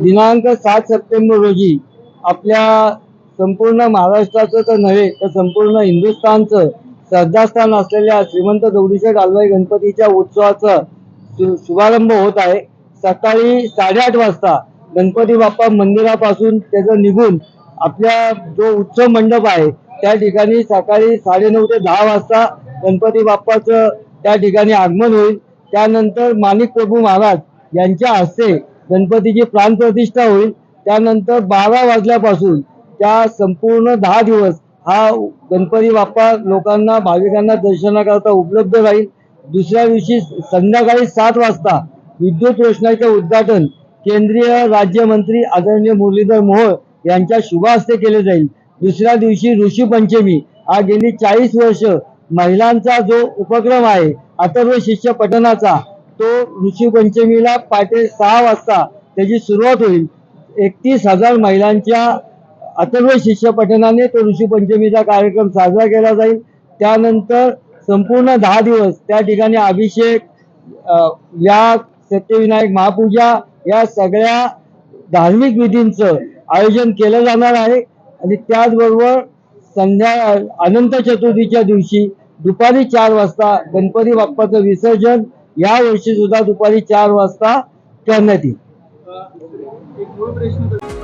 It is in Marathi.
दिनांक सात सप्टेंबर रोजी आपल्या संपूर्ण महाराष्ट्राचं तर नव्हे तर संपूर्ण हिंदुस्थानचं श्रद्धास्थान असलेल्या श्रीमंत दगडूशेठ हलवाई गणपतीच्या उत्सवाचा शुभारंभ होत आहे. सकाळी साडेआठ वाजता गणपती बाप्पा मंदिरापासून त्याचं निघून आपल्या जो उत्सव मंडप आहे त्या ठिकाणी सकाळी साडेनऊ ते दहा वाजता गणपती बाप्पाचं त्या ठिकाणी आगमन होईल. त्यानंतर माणिक प्रभू महाराज यांच्या हस्ते गणपतीची प्राणप्रतिष्ठा होईल. त्यानंतर बारा वाजल्यापासून त्या संपूर्ण दहा दिवस हा गणपती बाप्पा लोकांना भाविकांना दर्शनाकरता उपलब्ध राहील. दुसऱ्या दिवशी संध्याकाळी सात वाजता विद्युत रोषणाचे उद्घाटन केंद्रीय राज्यमंत्री आदरणीय मुरलीधर मोहोळ यांच्या शुभ हस्ते केले जाईल. दुसऱ्या दिवशी ऋषी पंचमी हा गेली चाळीस वर्ष महिलांचा जो उपक्रम आहे अथर्व शिष्य पठणाचा तो ऋषी पंचमीला पहाटे सहा वाजता त्याची सुरुवात होईल. एकतीस हजार महिलांच्या अथर्व शिष्य पठणाने तो ऋषी पंचमीचा कार्यक्रम साजरा केला जाईल. त्यानंतर संपूर्ण दहा दिवस त्या ठिकाणी अभिषेक याग या सत्यविनायक महापूजा या सगळ्या धार्मिक विधींचं आयोजन केलं जाणार आहे. आणि त्याचबरोबर संध्या अनंत चतुर्थीच्या दिवशी दुपारी चार वाजता गणपती बाप्पाचं विसर्जन या वर्षी सुद्धा दुपारी चार वाजता करण्यात येईल प्रश्न